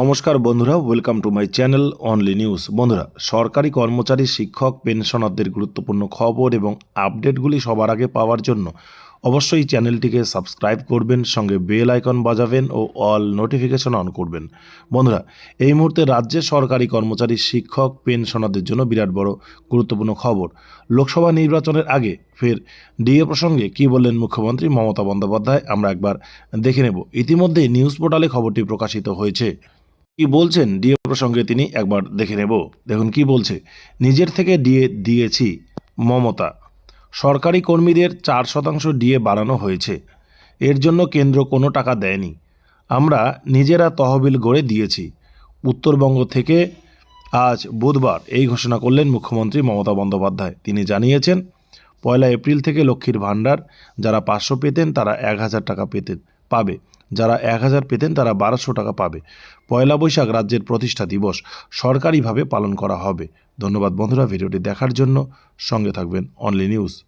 নমস্কার বন্ধুরা welcome to my channel only news বন্ধুরা, সরকারি কর্মচারী, শিক্ষক পেনশনারদের গুরুত্বপূর্ণ খবর এবং আপডেটগুলি সবার আগে পাওয়ার জন্য অবশ্যই চ্যানেলটিকে সাবস্ক্রাইব করবেন, সঙ্গে বেল আইকন বাজাবেন ও অল নোটিফিকেশন অন করবেন। বন্ধুরা, এই মুহূর্তে রাজ্যের সরকারি কর্মচারী, শিক্ষক পেনশনারদের জন্য বিরাট বড় গুরুত্বপূর্ণ খবর। লোকসভা নির্বাচনের আগে ফের ডিএ প্রসঙ্গে কী বললেন মুখ্যমন্ত্রী মমতা বন্দ্যোপাধ্যায়, আমরা একবার দেখে নেব। ইতিমধ্যে নিউজ পোর্টালে খবরটি প্রকাশিত হয়েছে। কি বলছেন ডিএ প্রসঙ্গে তিনি? একবার দেখে নেব। দেখুন, কি বলছে? নিজের থেকে ডিএ দিয়েছি, মমতা। সরকারি কর্মীদের চার শতাংশ ডিএ বাড়ানো হয়েছে। এর জন্য কেন্দ্র কোনো টাকা দেয়নি। আমরা নিজেরা তহবিল গড়ে দিয়েছি। উত্তরবঙ্গ থেকে আজ বুধবার এই ঘোষণা করলেন মুখ্যমন্ত্রী মমতা বন্দ্যোপাধ্যায়। তিনি জানিয়েছেন, পয়লা এপ্রিল থেকে লক্ষ্মীর ভাণ্ডার, যারা পাঁচশো পেতেন তারা এক হাজার টাকা পেতেন। পাবে। যারা এক হাজার পেতেন তারা বারোশো টাকা পাবে। পয়লা বৈশাখ রাজ্যের প্রতিষ্ঠা দিবস সরকারিভাবে পালন করা হবে। ধন্যবাদ বন্ধুরা, ভিডিওটি দেখার জন্য সঙ্গে থাকবেন অনলি নিউজ।